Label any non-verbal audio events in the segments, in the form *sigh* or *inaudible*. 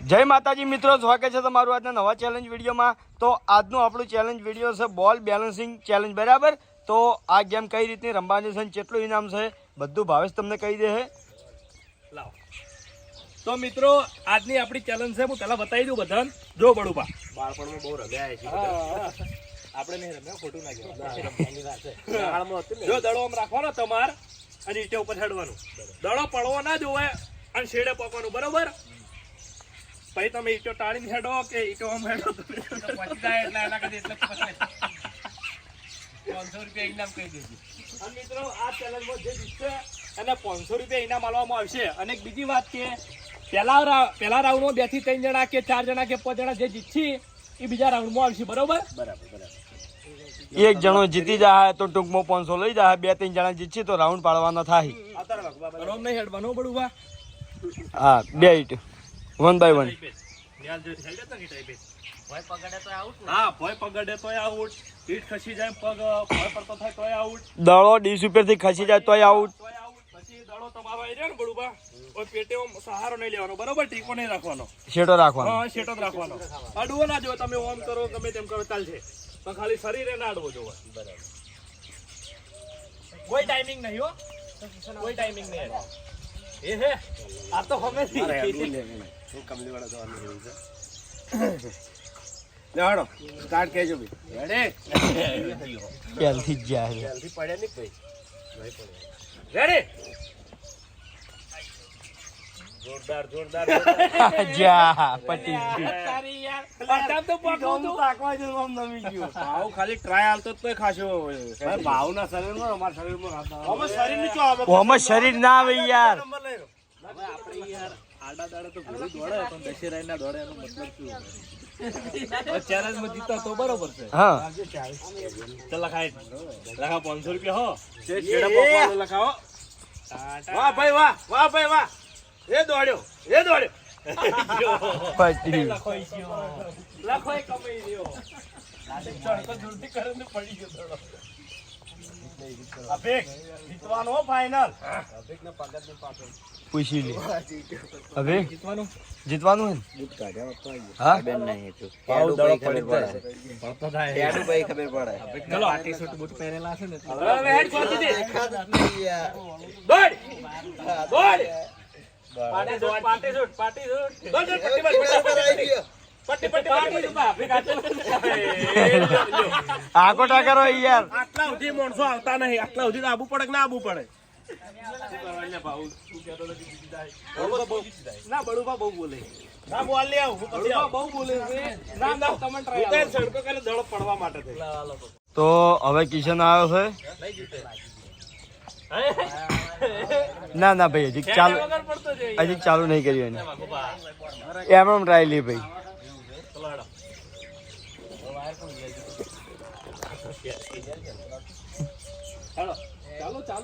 જય માતાજી મિત્રો સ્વાગત છે તમારું આજના નવા ચેલેન્જ વિડીયોમાં. તો આજનું આપણું ચેલેન્જ વીડિયો છે બોલ બેલેન્સિંગ ચેલેન્જ બરાબર? તો આ ગેમ કઈ રીતની રમવાની છે કેટલું ઇનામ છે બધું ભાવેશ તમને કહી દે છે લાવો. તો મિત્રો આજની આપણી ચેલેન્જ છે હું પહેલા બતાવી દઉં બધાને. જો બડુપા બાળપણમાં બહુ રમ્યા છે આપણે નહીં રમ્યા ખોટું ના જો દડો આમ રાખવાનો તમાર અને ઈટે ઉપર ચડવાનું દડો પડવો ના જોવે અને શેડે પકવાનું બરોબર? પછી તમે ઈટો ટાળીને હેડો કે ઈટો આમ હેડો? તો પચી જાય એટલે એના કદી એટલે પાંચસો રૂપિયા ઇનામ કહી દેજો અને મિત્રો આ ચેનલમાં જે જીતશે એને પાંચસો રૂપિયા ઇનામ આપવામાં આવશે. અને બીજી વાત કે પહેલા પહેલા રાઉન્ડમાં બેથી ત્રણ જણા કે ચાર જણા કે પાંચ જણા જે જીતશે એ બીજા રાઉન્ડમાં આવશે. બરોબર? બરાબર બરાબર એક જણો જીતી જાય તો ટૂંકમાં પાંચસો લઈ જાય બે ત્રણ જણા જીતશે તો રાઉન્ડ પાડવાનો થાય. બરોબર નહીં હેડવાનું પડું હા બે ઇટ વન બાય વન દળો પકડે ઉપર ઈટ ખસી જાય પગ પડતો થાય તોય આઉટ દડો ડીશ ઉપરથી ખસી જાય તોય આઉટ તોય આઉટ પછી દડો તમારો આવી રહ્યો ને બડુબા ઓય પેટે સહારો નહીં લેવાનો બરોબર ટીકો નહીં રાખવાનો શેટો રાખવાનો. હા શેટો જ રાખવાનો. અડવો ના જો તમે ઓમ કરો ગમે તેમ કરો ચાલશે પણ ખાલી શરીરે ના અડવો બરાબર કોઈ ટાઈમિંગ નહીં હો. કોઈ ટાઈમિંગ નહીં. એ હે આ તો અમે હું કમલી જવાનું રહ્યું છે. *coughs* લેવાડો સ્ટાર્ટ કેજો ભાઈ. રેડી પહેલથી જાય? જલ્દી પડ્યા નહીં ભાઈ રેડી જોરદાર જોરદાર *laughs* જા પટી તારી યાર અત્યારે તો પકડું તું. આવું ખાલી ટ્રાય હાલતો જ તોય ખાશો ભાઈ ભાવના શરીરમાં અમારા શરીરમાં ખાતા અમે શરીરની ચો આવે. ઓમાં શરીર ના આવે યાર. આપણે યાર આડા દાડે તો ભૂલી દોડે પણ દશેરાઈ ના દોડે એનો મતલબ શું? ચેલેન્જમાં જીતો તો બરોબર છે. હા. ચાલ લખાય. લખા પાંચસો રૂપિયા હો. છેડા લખાવો. વાહ ભાઈ વાહ વાહ ભાઈ વાહ. એ દોડ્યો એ દોડ્યો. પટી ગયું. લખો લખો એ કમાઈ રહ્યો. ચડકો દૂરથી કરે ને પડી ગયો થોડો અભિક જીતવાનો હો ફાઇનલ પૂછી લે હવે જીતવાનું? જીતવાનું હે? હા પાઉ દડો પડી જાય. પડતો થાય. ચલો પાટી સૂટ બૂટ પહેરેલા છે ને હવે હેડ ખોલી દે. દોડ! દોડ! પાટી સૂટ પાટી સૂટ પાટી સૂટ દોડ દોડ. પટ્ટી માર પટ્ટી. પટ્ટી પાટી સૂટ આખો ટાકરો યાર. આટલા સુધી માણસો આવતા નહીં. આટલા સુધી આબુ પડે કે ના આબુ પડે. ના બડુબા બહુ બોલે ના બોલ લે આવું હું પછી બડુબા આવું. બહુ બોલે ના ના તમને તો ટ્રાય સડકો કરીને દડો પડવા માટે તો હવે કિશન આવ્યો છે. ના ના ભાઈ હજી ચાલુ હજી ચાલુ નહીં કર્યું એને. એમ એમ ટ્રાય લી ભાઈ ચાલો ચાલો હે રેડી દોડ દોડ કે એ ઊભા ઊભા એ બળુ બાબા બાબા બીવાઈ ગયો યાર પેલો સડકો કર્યો ના ના આય આય આય ફેરથી આય ફેરથી આય આય ફેરથી ટ્રાય આલો લ્યો ફેરથી આવો જો સડકો એક લઈ આવો. ઓમ ના હોય તો તાત- ચાલ જ દે હાલવાનું. રેડી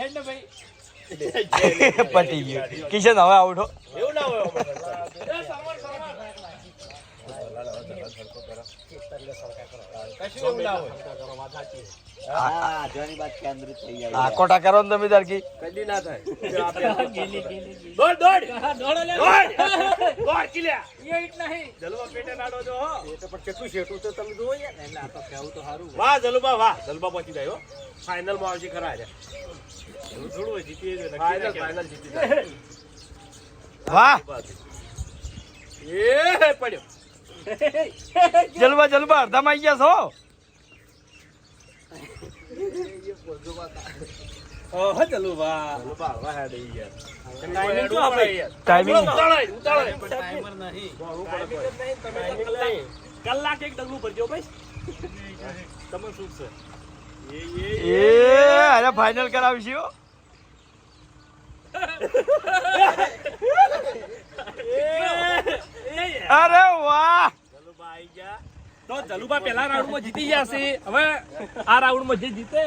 હેડ ને ભાઈ. પટી ગયું. કિશન હવે આઉટ કશું એવું ના હોય. ઓમ. એ સરવર સરવર કશું એવું ના હોય આખો ને તમે તારકી કદી ના થાય. દોડ દોડ. દોડો લે દોડ. દોડ કિલ્યા એ ઈટ નહીં. જલવા પેટે નાડો જો હો. એ તો પણ કેટલું શેઠું છે તમે જુઓ યાર. એટલે આ તો કહેવું તો સારું વાહ જલબા વાહ. જલુબા પહોંચી જાય હો. ફાઇનલમાં આવશે ખરા આજે એવું થોડું હોય જીતીએ છે ફાઇનલ ફાઇનલ જીતી જાય વાહ. એ પડ્યો. જલવા જલવા અડધામાં આવી ગયા છો? કલાક એક ડગલું ભરજો ભાઈ. તમે શું છે? અરે ફાઈનલ કરાવશું. *laughs* અરે વાહ. જલુબા આઈ ગયા. તો જલુબા પહેલા રાઉન્ડમાં જીતી ગયા છે. હવે આ રાઉન્ડમાં જે જીતે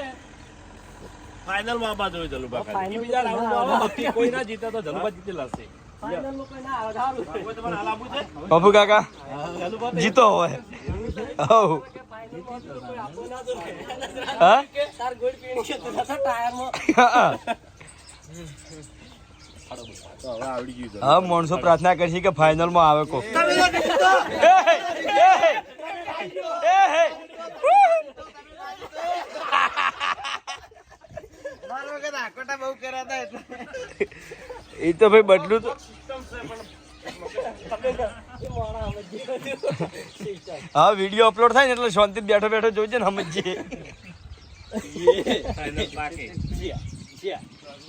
ફાઇનલમાં આબા જોયું જલુબા ફાઇનલ બીજા રાઉન્ડમાં આવે કોઈ ના જીતે તો જલુબા જીતી લાશે તમારે હાલ આપવું છે? બાપુ કાકા જીતો હોય હા? માણસો પ્રાર્થના કરશે કે ફાઇનલમાં આવે કો એ તો ભાઈ બદલું તો હા વીડિયો અપલોડ થાય ને એટલે શાંતિ બેઠો બેઠો જોઈજે ને સમજીએ.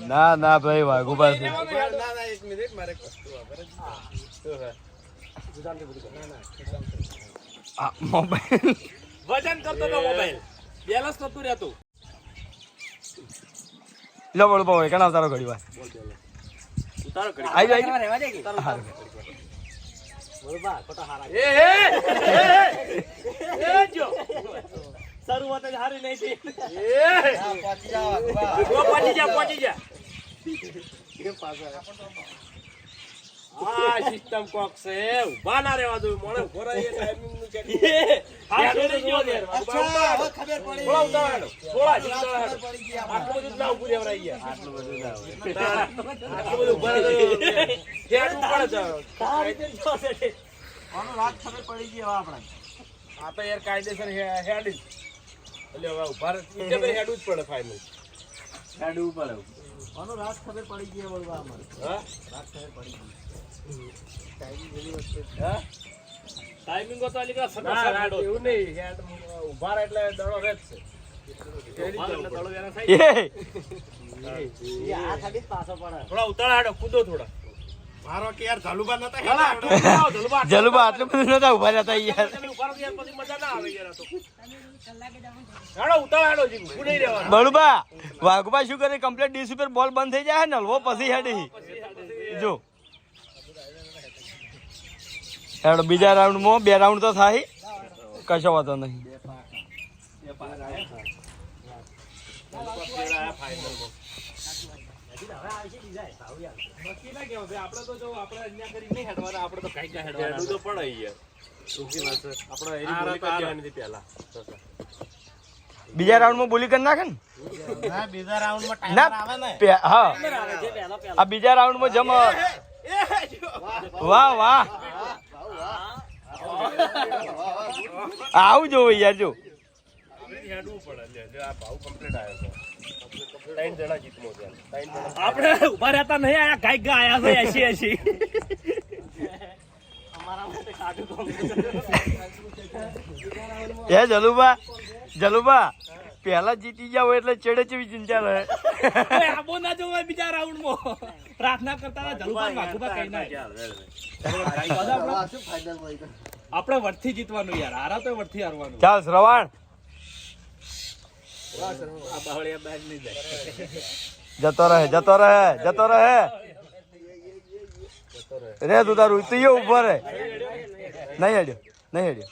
ના ના ભાઈ વાઘુબા છે આ મોબાઈલ. વજન કરતો તો મોબાઈલ. બેલેન્સ નતું રહેતું. લો બોલો ભાઈ કણ આવતારો ઘડી વાર ઉતારો ઘડી આવી આવી હારું. એ એ એ જો. શરૂઆત જ હારી નહીં થઈ. એ. પહોંચી જા પહોંચી જા. આ સિસ્ટમ કોક છે ઊભા ના રહેવા દઉં મોણે ઊભો રહી એ ટાઈમિંગનું ચેક હા છોડી ગયો ને થોડા ઉતાવળ થોડા ઉતાવળ આટલું બધું ના ઉભું રહેવરાઈ ગયા. આટલું બધું ના આટલું બધું ઊભા રહે હેડ ઉપર જ આ તો યાર કાયદેસર હે- હેડ જ એટલે હવે ઊભા રહે. નીચે જ પડે ફાઇનલ પડે. હા હા? ટાઈમિંગ તો આલી કરા ના, ના, એવું નહીં. હેડ ઊભા રહે એટલે દડો રહે જ છે. *laughs* થોડા ઉતાળા હેડો, કૂદો થોડા. મારો કે યાર નતા આટલું બધું ધોલુબા, આટલું નતા ઊભા રહેતા યાર તમે ઊભા રહો યાર, પછી મજા ના આવે યાર આ તો. હેડો, ઉતાળા હેડો, જી, ઊભું નહીં રહેવાનું. બળુબા વાઘુબા શું કરે કમ્પ્લેટ ડીશ ઉપર બોલ બંધ થઈ જાય ને હલવો પછી હેડી જો હેડો બીજા રાઉન્ડમાં બે રાઉન્ડ તો થાય કશો વાંધો નહીં નક્કી ના કહેવાય આપણે તો જો આપણે અહીંયા કરી નહીં હેડવાના આપણે તો કાંઈ કાંઈ હેડવાના. તો પડે યાર. ટૂંકી વાત છે. આપણે એની બોલી હતી પહેલા. બીજા રાઉન્ડમાં બોલી કરી નાખે ને બીજા રાઉન્ડમાં ટાઈમ આવે ને હા આ બીજા રાઉન્ડમાં જમ વાહ વાહ આવું જોવું યાર જો હેડવું પડે જો આ ભાવ કમ્પ્લીટ આવ્યો છે. આપણે ઊભા રહેતા નહીં આયા ગાય ગા આયા છે એસી એસી. એ જલુબા જલુબા પહેલા જીતી જાવ એટલે ચેડે ચેવી ચિંતા રહે. આબો ના જોવાય બીજા રાઉન્ડમાં પ્રાર્થના કરતા જલુભાઈ વાઘુભા કઈ ના આપણે વર્થી જીતવાનું યાર હારા તો વર્થી હારવાનું. ચાલ શ્રવણ આ બાવળિયા બહાર નહીં જાય જતો રહે જતો રહે જતો રહે. રે તું તારું તું યો ઊભો રે. નહીં હેડ્યો નહીં હેડ્યો.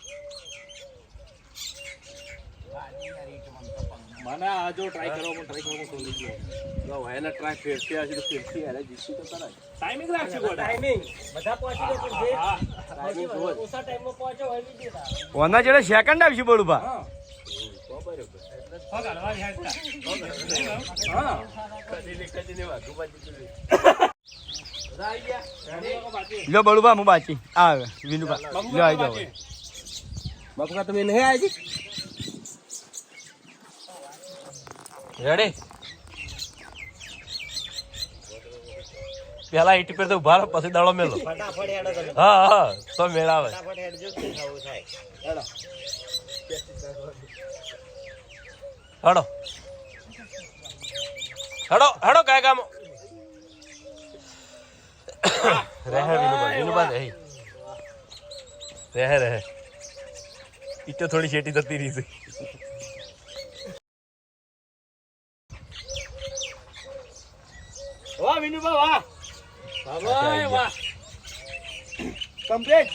મને આ જો ટ્રાય કરવામાં ટ્રાય કરવામાં ખોલી ગયો જો એના ટ્રાય ફેરથી આવશે તો ફેરથી હેડે જીતશું તો ખરા જ. ટાઈમિંગ રાખશે ટાઈમિંગ બધા પહોંચી ગયો પણ હા, timing જુઓ જ. ઓના જોડે સેકન્ડ આવશે બળુભા હા કદીને કદીને વાઘુબા જીતી લે. બળુબા હું બાચી આવે વિનુબા. લો આવી જાઓ. હવે. બાપુકા તમે નહીં આવી રેડી પેલા ઈટ પર તો ઊભા પછી દાડો મેલો. હા હા તો મેળાવે હડો. હડો. હડો કાય કામ. રહે વિનુબા વિનુબા રહે રહે રહે. ઈટો થોડી શેટી થતી રહી છે. વાહ વિનુબા વાહ. વાહ વાહ. Complete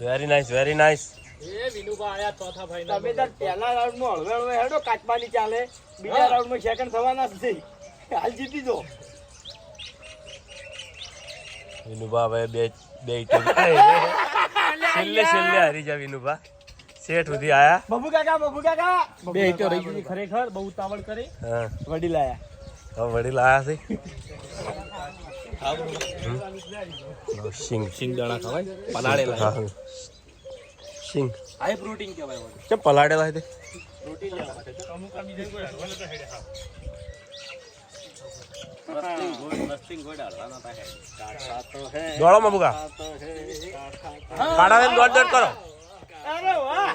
very nice very nice એ વિનુભા આયા ચોથા ફાઈનલ તમે તાર પહેલા રાઉન્ડમાં હળવે હળવે હેડો કાચબાની ચાલે. બીજા રાઉન્ડમાં સેકન્ડ થવાના જ છે. હાલ જીતી જો. વિનુભા હવે બે બે *laughs* છેલ્લે છેલ્લે હારી જા વિનુભા. શેઠ સુધી આયા. બબુ કાકા બબુ કાકા. બે હિટો રહી ગઈ. ખરેખર બહુ ઉતાવળ કરી. હા. વડીલ આયા. હવે વડીલ આયા છે. *laughs* સિંગ સિંગ દાણા ખવાય. પલાળેલા. હા હા. સિંગ હાઈ પ્રોટીન કહેવાય કેમ પલાડેલા છે તે? દોડો માં બુકા ખાડા દોડ દોડ કરો. અરે વાહ!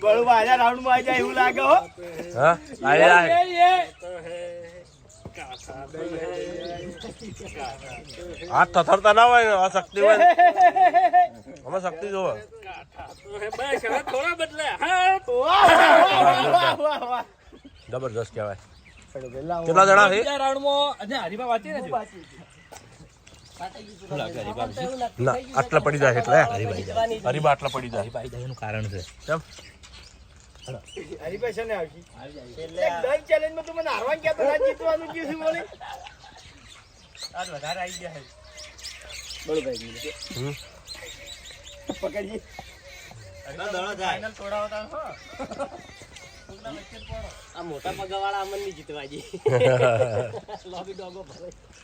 બળું આજા રાઉન્ડમાં આવી જાય એવું લાગે હો. હા. હાથ થથરતા ના હોય આ શક્તિ હોય. અમે શક્તિ જોવે. વાહ, વાહ, વાહ, વાહ. જબરજસ્ત કહેવાય. કેટલા જણા છે? ને આટલા પડી જાય એટલે હરીબા આટલા પડી જાય એનું કારણ છે. કેમ? હરીભાઈ છે ને આવશે દસ challenge માં તું મને હારવાનું કહેતો ના જીતવાનું કયું છું બોલે? આજ વધારે આવી ગયા છે. બળભાઈ હમ. પકડજી. ફાઇનલ તોડાવતા હો. આ મોટા પગાવાળા અમનની જીતવાજી. *laughs*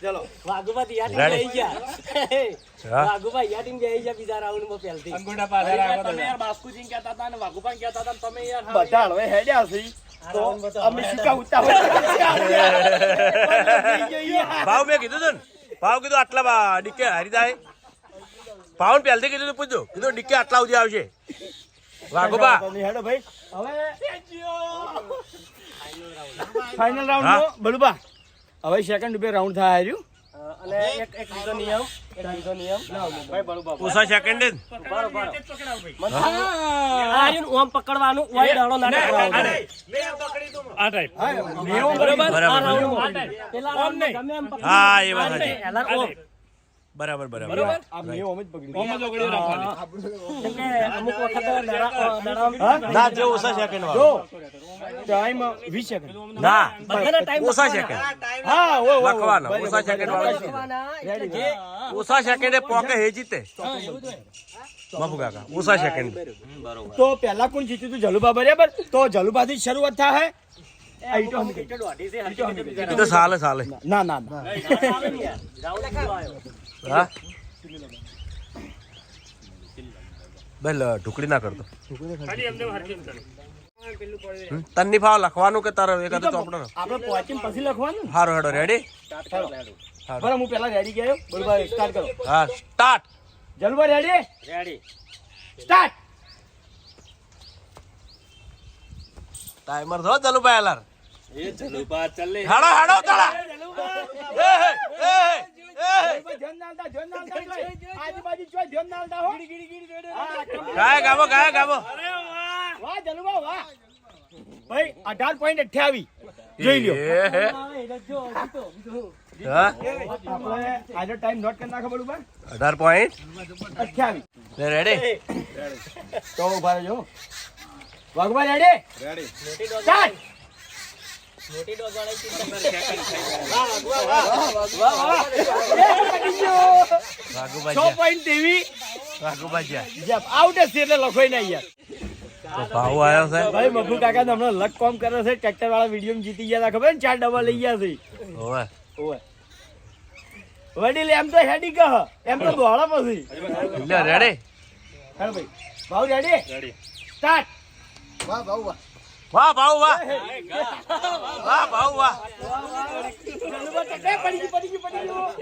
ચલો. વાઘુભાઈ યા ટીમ Ready? જઈ ગયા. હા. વાઘુભાઈ યા ટીમ જઈ ગયા બીજા રાઉન્ડમાં પહેલથી. અંગોડા પાછળ રાખો તમે યાર બાસ્કુજી કહેતા હતા ને વાઘુભાઈ કહેતા હતા તમે યાર બધા હવે હેડ્યા છે. તો અમે શીખા ઉતા ભાવ મેં કીધું તું ભાવ કીધું આટલા બા- ડીકે હરી જાય ભાવ પહેલથી કીધું તું પૂછજો. કીધું ડીકે આટલા સુધી આવશે. વાઘોબા. હેડો ભાઈ હવે ફાઇનલ રાઉન્ડ નો બળુબા. હવે સેકન્ડ બે રાઉન્ડ થાય હાર્યું. અને એક એક બીજો નિયમ. એક બીજો નિયમ. ભાઈ બળું બાબુ ઓછા સેકન્ડ બરો બરો આ ઓમ પકડવાનું ઓય દાડો ના ટકરાવવાનો. આ ટાઈપ નિયમ બરોબર? બરાબર. આ રાઉન્ડમાં. પેલા રાઉન્ડમાં ગમે એમ પકડી હા એ વાત બરાબર બરાબર. ના જે ઓછા સેકન્ડ વાળો. ટાઈમ વીસ સેકન્ડ ના. બધાના ટાઈમ ઓછા સેકન્ડ હા ઓ લખવાના. ઓછા સેકન્ડ વાળો. જે ઓછા સેકન્ડે પોકે હે જીતે બાપુ કાકા ઓછા સેકન્ડ તો પહેલા કોણ જીત્યું તું? જલુબા બરાબર? તો જલુબા થી શરૂઆત થાય. તો સાલે સાલે. ના ના ના. રાઉન્ડ પૂરો આવ્યો. હા? બેલ ઢુકડી ના કરતો. તન્ની ભાવ લખવાનું કે તારો એકાદ ચોપડો આપણે? પહોંચીને પછી લખવાનું? હારો હેડો રેડી બરાબર હું પહેલા રેડી ગયો. બરોબર સ્ટાર્ટ કરો. હા start Jaluba ready ready start timer થો ચાલુ પાયલાર એ જલુભા ચાલે હાડો હાડો તળા એ એ. આજુબાજુ જોઈ, ધ્યાન ના હો. ગાય ગામો ગાય ગામો વાહ. જલુબા વાહ. ભાઈ અઢાર પોઈન્ટ અઠ્યાવીસ જોઈ લ્યો. એ હે. હા, એટલે જો, જીતો, બીજું. હા? આપણે આજે ટાઈમ નોટ કરી નાખો બરોબર. અઢાર પોઈન્ટ અઠ્યાવીસ રેડી તો ઊભા રહેજો. વાઘબા રેડી સ્ટાર્ટ મોટી ડોઝ વાળી ટ્રેક્ટર વાળા વીડિયો જીતી ગયા હતા ખબર ને ચાર ડબ્બા લઈ ગયા છે વડીલ એમ તો હેડી કહ એમ તો દોડા પછી રેડી ભાઈ ભાવ રેડી સ્ટાર્ટ વાહ ભાવ વાહ વાહ ભાવ વાહ. વાહ ગયું વાહ. ગયું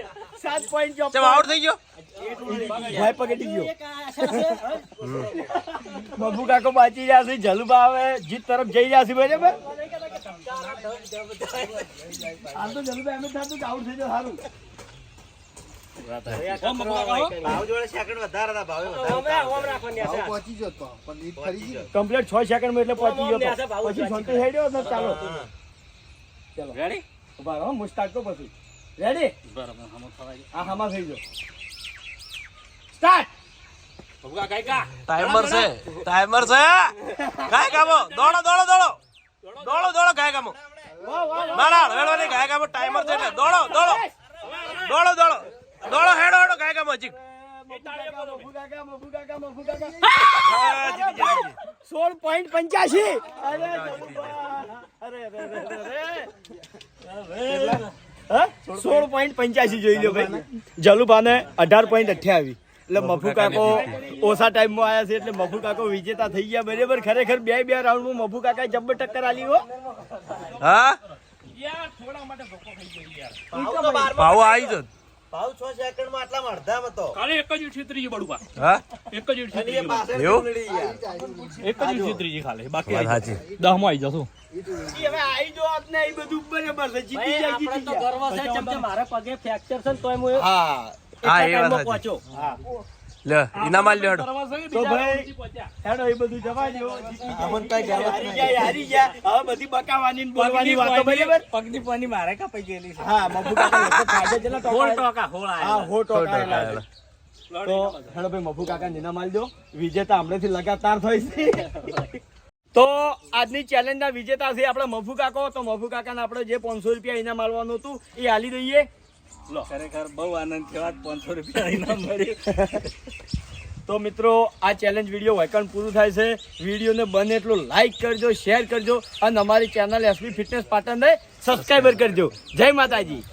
સાત પોઈન્ટ ચોપન આઉટ થઈ ગયો. ભાઈ પકડી ગયો. મફુ કાકો બાચી રહ્યા છે જલુબા હવે જીત તરફ જઈ રહ્યા છે બરાબર? હાલ તો જલુબા એમ થતું આઉટ થઈ જાય સારું ઓમે ઓમ રાખવાની હશે. કમ્પ્લીટ છ સેકન્ડ એટલે પહોંચી ગયો પછી શાંતિ થઈ ગયો ચાલો. ચાલો. રેડી ઊભા રહો હું તો પછી. રેડી હા હામાં થઈ ગયો. સ્ટાર્ટ ભગવા કાઈ કા? ટાઈમર છે. ટાઈમર છે. કાય કામો? દોડો દોડો દોડો. દોડો દોડો ગાય કામો. ના ના ગાય ગામો ટાઈમર છે એટલે. દોડો દોડો. દોડો દોડો. દોડો હેડો હેડો ગાય ગામો હજી. હા, જીતી ગયા, જીતી ગયા. સોળ પોઈન્ટ પંચ્યાસી અરે અરે અરે. સોળ પોઈન્ટ પંચ્યાસી જોઈ લો ભાઈ. જલુભાને અઢાર પોઈન્ટ અઠ્યાવીસ એટલે મફુ કાકો ઓછા ટાઈમમાં આવ્યા છે એટલે મફુ કાકો વિજેતા થઈ ગયા બરાબર. ખરેખર બે બે રાઉન્ડમાં મફુ કાકા જબ્બર ટક્કર આલી હો. હા? ભાવ આવી જો ભાવ છ સેકન્ડમાં આટલામાં અડધામાં તો. કાલે એક જ ઉઠી ત્રીજી હા? એક જ ઉઠી ત્રીજી પાછળ એવું? ઉલડી યાર. એક જ ઉઠી ખાલે. બાકી વાત સાચી. દહમાં આવી જશું. હવે આવી જો આપને એ બધું બરાબર છે. જીતી જાય જીતી તો ગર્વ છે કેમ મારા પગે ફ્રેક્ચર છે ને તોય હું હા. હા, એ વાત ટાઈમમાં સાચી. પહોંચ્યો લે ઇનામ આલી લ્યો તો ભાઈ હેડો એ બધું જવા દો અમન કઈ ગરજ હારી નહીં. ગયા હારી ગયા. હવે બધી બકાવાની ને બોલવાની વાતો બરાબર? પગની પાની મારે કપાઈ ગયેલી છે. હા મફુ કાકા લોકો ફાયદા *laughs* જેટલા ટોકા હોળ ટોકા હોળ હા આયા. હો સો ટોકા તો હેડો ભાઈ મબુ કાકા નીના માલ દો વિજેતા હમણાંથી લગાતાર થઈ છે. *laughs* તો આજની ચેલેન્જના વિજેતા છે આપણા મફુ કાકો. તો મફુ કાકાને આપણે જે પાંચસો રૂપિયા ઇનામ આલવાનું હતું એ આલી દઈએ. પાંચસો રૂપિયા ઇનામ તો મિત્રો, આ ચેલેન્જ વીડિયો વેકન પૂરું થાય છે. વિડીયોને બને એટલું લાઈક કરજો શેર કરજો અને અમારી ચેનલ એસબી ફિટનેસ પાટણને સબસ્ક્રાઈબર કરજો. જય માતાજી.